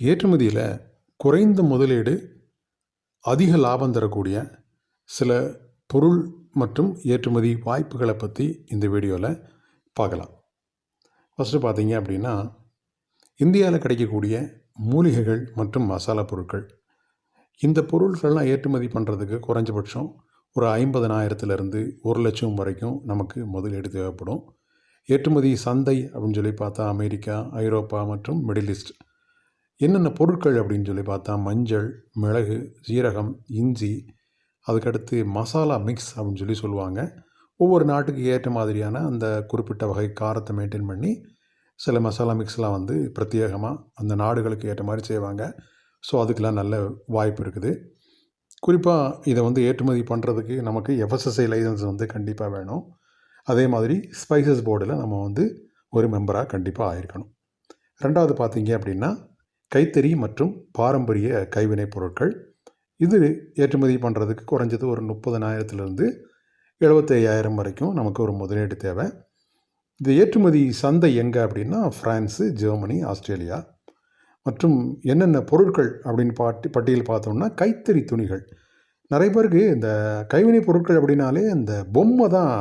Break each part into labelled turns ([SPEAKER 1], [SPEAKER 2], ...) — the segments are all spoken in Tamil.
[SPEAKER 1] ஏற்றுமதியில் குறைந்த முதலீடு அதிக லாபம் தரக்கூடிய சில பொருள் மற்றும் ஏற்றுமதி வாய்ப்புகளை பற்றி இந்த வீடியோவில் பார்க்கலாம். ஃபஸ்ட்டு பார்த்தீங்க அப்படின்னா இந்தியாவில் கிடைக்கக்கூடிய மூலிகைகள் மற்றும் மசாலா பொருட்கள். இந்த பொருட்கள்லாம் ஏற்றுமதி பண்ணுறதுக்கு குறைஞ்சபட்சம் ஒரு ஐம்பதனாயிரத்துலேருந்து ஒரு லட்சம் வரைக்கும் நமக்கு முதலீடு தேவைப்படும். ஏற்றுமதி சந்தை அப்படின்னு சொல்லி பார்த்தா அமெரிக்கா ஐரோப்பா மற்றும் மிடில் ஈஸ்ட். என்னென்ன பொருட்கள் அப்படின்னு சொல்லி பார்த்தா மஞ்சள் மிளகு சீரகம் இஞ்சி அதுக்கடுத்து மசாலா மிக்ஸ் அப்படின்னு சொல்லி சொல்லுவாங்க. ஒவ்வொரு நாட்டுக்கு ஏற்ற மாதிரியான அந்த குறிப்பிட்ட வகை காரத்தை மெயின்டைன் பண்ணி சில மசாலா மிக்ஸ்லாம் வந்து பிரத்யேகமாக அந்த நாடுகளுக்கு ஏற்ற மாதிரி செய்வாங்க. ஸோ அதுக்கெலாம் நல்ல வாய்ப்பு இருக்குது. குறிப்பாக இதை வந்து ஏற்றுமதி பண்ணுறதுக்கு நமக்கு எஃப்எஸ்எஸ்ஐ லைசன்ஸ் வந்து கண்டிப்பாக வேணும். அதே மாதிரி ஸ்பைசஸ் போர்டில் நம்ம வந்து ஒரு மெம்பராக கண்டிப்பாக ஆயிருக்கணும். ரெண்டாவது பார்த்தீங்க அப்படின்னா கைத்தறி மற்றும் பாரம்பரிய கைவினைப் பொருட்கள். இது ஏற்றுமதி பண்ணுறதுக்கு குறைஞ்சது ஒரு முப்பதனாயிரத்துலேருந்து எழுபத்தையாயிரம் வரைக்கும் நமக்கு ஒரு முதலீடு தேவை. இந்த ஏற்றுமதி சந்தை எங்கே அப்படின்னா ஃப்ரான்ஸு ஜெர்மனி ஆஸ்திரேலியா. மற்றும் என்னென்ன பொருட்கள் அப்படின்னு பாட்டி பட்டியல் பார்த்தோம்னா கைத்தறி துணிகள். நிறைய பேருக்கு இந்த கைவினை பொருட்கள் அப்படின்னாலே இந்த பொம்மை தான்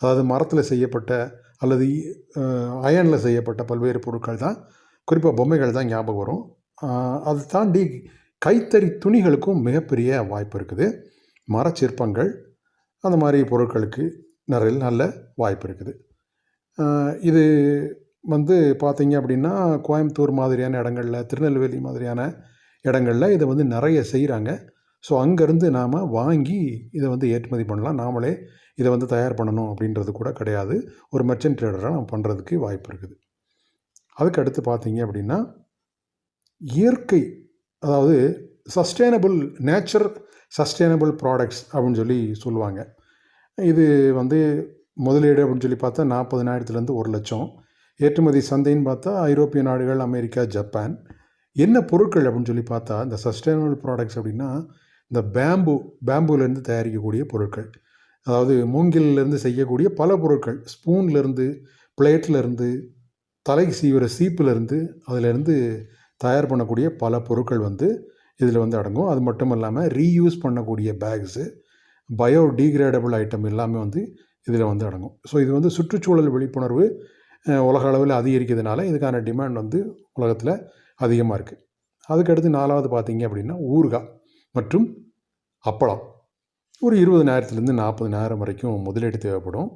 [SPEAKER 1] அதாவது மரத்தில் செய்யப்பட்ட அல்லது அயனில் செய்யப்பட்ட பல்வேறு பொருட்கள் தான். குறிப்பாக பொம்மைகள் தான் ஞாபகம் வரும். அதை தாண்டி கைத்தறி துணிகளுக்கும் மிகப்பெரிய வாய்ப்பு இருக்குது. மரச்சிற்பங்கள் அந்த மாதிரி பொருட்களுக்கு நிறைய நல்ல வாய்ப்பு இருக்குது. இது வந்து பார்த்திங்க அப்படின்னா கோயம்புத்தூர் மாதிரியான இடங்களில் திருநெல்வேலி மாதிரியான இடங்களில் இதை வந்து நிறைய செய்கிறாங்க ஸோ அங்கேருந்து நாம் வாங்கி இதை வந்து ஏற்றுமதி பண்ணலாம். நாமளே இதை வந்து தயார் பண்ணணும் அப்படின்றது கூட கிடையாது. ஒரு மெர்ச்சன்ட் ட்ரேடராக நம்ம பண்ணுறதுக்கு வாய்ப்பு இருக்குது. அதுக்கு அடுத்து பார்த்தீங்க அப்படின்னா இயற்கை அதாவது சஸ்டைனபிள் நேச்சர் சஸ்டைனபிள் ப்ராடக்ட்ஸ் அப்படின்னு சொல்லி சொல்லுவாங்க. இது வந்து முதலீடு அப்படின்னு சொல்லி பார்த்தா நாற்பதினாயிரத்துலேருந்து ஒரு லட்சம். ஏற்றுமதி சந்தைன்னு பார்த்தா ஐரோப்பிய நாடுகள் அமெரிக்கா ஜப்பான். என்ன பொருட்கள் அப்படின்னு சொல்லி பார்த்தா இந்த சஸ்டைனபிள் ப்ராடக்ட்ஸ் அப்படின்னா இந்த பேம்பு பேம்புலேருந்து தயாரிக்கக்கூடிய பொருட்கள். அதாவது மூங்கிலேருந்து செய்யக்கூடிய பல பொருட்கள். ஸ்பூன்லேருந்து பிளேட்லேருந்து தலை சீவிர சீப்புலேருந்து அதிலேருந்து தயார் பண்ணக்கூடிய பல பொருட்கள் வந்து இதில் வந்து அடங்கும். அது மட்டும் இல்லாமல் ரீயூஸ் பண்ணக்கூடிய பேக்ஸு பயோ டீக்ரேடபிள் ஐட்டம் எல்லாமே வந்து இதில் வந்து அடங்கும். ஸோ இது வந்து சுற்றுச்சூழல் விழிப்புணர்வு உலக அளவில் அதிகரிக்கிறதுனால இதுக்கான டிமாண்ட் வந்து உலகத்தில் அதிகமாக இருக்குது அதுக்கடுத்து நாலாவது பார்த்தீங்க அப்படின்னா ஊறுகாய் மற்றும் அப்பளம். ஒரு இருபது நேரத்துலேருந்து நாற்பது நேரம் வரைக்கும் முதலீடு தேவைப்படும்.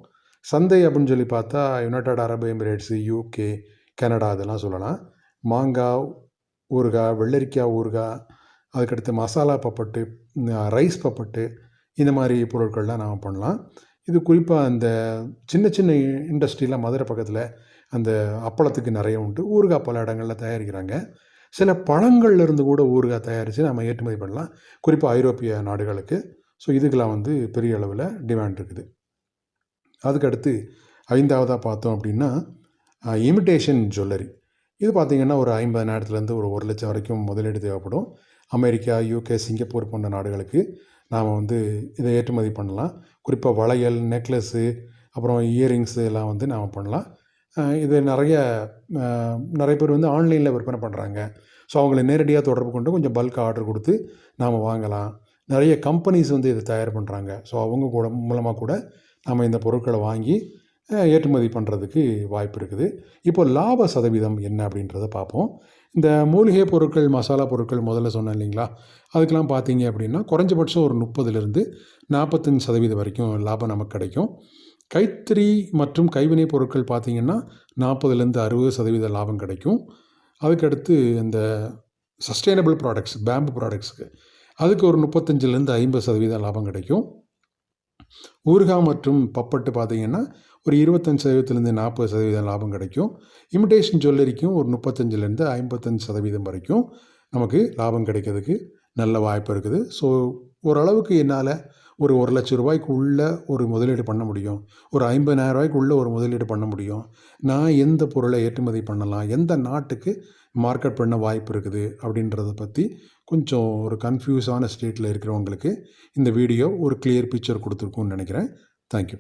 [SPEAKER 1] சந்தை அப்படின்னு சொல்லி பார்த்தா யுனைடட் அரபு எமிரேட்ஸு யூகே கனடா இதெல்லாம் சொல்லலாம். மாங்காய் ஊறுகாய் வெள்ளரிக்காய் ஊறுகாய் அதுக்கடுத்து மசாலா பப்பட்டு ரைஸ் பப்பட்டு இந்த மாதிரி பொருட்கள்லாம் நாம் பண்ணலாம். இது குறிப்பாக அந்த சின்ன சின்ன இண்டஸ்ட்ரியில் மதுரை பக்கத்தில் அந்த அப்பளத்துக்கு நிறைய உண்டு. ஊறுகாய் பல இடங்களில் தயாரிக்கிறாங்க. சில பழங்கள்லேருந்து கூட ஊறுகாய் தயாரித்து நம்ம ஏற்றுமதி பண்ணலாம். குறிப்பாக ஐரோப்பிய நாடுகளுக்கு. ஸோ இதுக்கெல்லாம் வந்து பெரிய அளவில் டிமாண்ட் இருக்குது. அதுக்கடுத்து ஐந்தாவதாக பார்த்தோம் அப்படின்னா இமிட்டேஷன் ஜுவல்லரி இது பார்த்திங்கன்னா ஒரு ஐம்பதனாயிரத்துலேருந்து ஒரு ஒரு லட்சம் வரைக்கும் முதலீடு தேவைப்படும். அமெரிக்கா யூகே சிங்கப்பூர் போன்ற நாடுகளுக்கு நாம் வந்து இதை ஏற்றுமதி பண்ணலாம். குறிப்பாக வளையல் நெக்லஸ்ஸு அப்புறம் இயரிங்ஸு எல்லாம் வந்து நாம் பண்ணலாம். இது நிறைய நிறைய பேர் வந்து ஆன்லைனில் விற்பனை பண்ணுறாங்க ஸோ அவங்கள நேரடியாக தொடர்பு கொண்டு கொஞ்சம் பல்க் ஆர்டர் கொடுத்து நாம் வாங்கலாம். நிறைய கம்பெனிஸ் வந்து இதை தயார் பண்ணுறாங்க ஸோ அவங்க கூட மூலமாக கூட நம்ம இந்த பொருட்களை வாங்கி ஏற்றுமதி பண்ணுறதுக்கு வாய்ப்பு இருக்குது. இப்போ லாப சதவீதம் என்ன அப்படின்றத பார்ப்போம். இந்த மூலிகை பொருட்கள் மசாலா பொருட்கள் முதல்ல சொன்னேன் இல்லைங்களா? அதுக்கெலாம் பார்த்தீங்க அப்படின்னா குறைஞ்சபட்சம் ஒரு முப்பதுலேருந்து நாற்பத்தஞ்சு சதவீதம் வரைக்கும் லாபம் நமக்கு கிடைக்கும். கைத்தறி மற்றும் கைவினை பொருட்கள் பார்த்திங்கன்னா நாற்பதுலேருந்து அறுபது சதவீத லாபம் கிடைக்கும். அதுக்கடுத்து இந்த சஸ்டைனபிள் ப்ராடக்ட்ஸ் பேம்பு ப்ராடக்ட்ஸுக்கு. அதுக்கு ஒரு முப்பத்தஞ்சிலேருந்து ஐம்பது சதவீத லாபம் கிடைக்கும். ஊர்கா மற்றும் பப்பட்டு பார்த்திங்கன்னா ஒரு இருபத்தஞ்சு சதவீதத்துலேருந்து நாற்பது சதவீதம் லாபம் கிடைக்கும். இமிடேஷன் ஜுவல்லரிக்கும் ஒரு முப்பத்தஞ்சிலேருந்து ஐம்பத்தஞ்சு சதவீதம் வரைக்கும் நமக்கு லாபம் கிடைக்கிறதுக்கு நல்ல வாய்ப்பு இருக்குது. ஸோ ஓரளவுக்கு என்னால் ஒரு ஒரு லட்ச ரூபாய்க்கு உள்ள ஒரு முதலீடு பண்ண முடியும். ஒரு ஐம்பதாயிரம் ரூபாய்க்கு உள்ள ஒரு முதலீடு பண்ண முடியும். நான் எந்த பொருளை ஏற்றுமதி பண்ணலாம்? எந்த நாட்டுக்கு மார்க்கெட் பண்ண வாய்ப்பு இருக்குது அப்படின்றத பற்றி கொஞ்சம் ஒரு கன்ஃபியூஸான ஸ்டேட்டில் இருக்கிறவங்களுக்கு இந்த வீடியோ ஒரு கிளியர் பிக்சர் கொடுத்துருக்குன்னு நினைக்கிறேன். தேங்க்யூ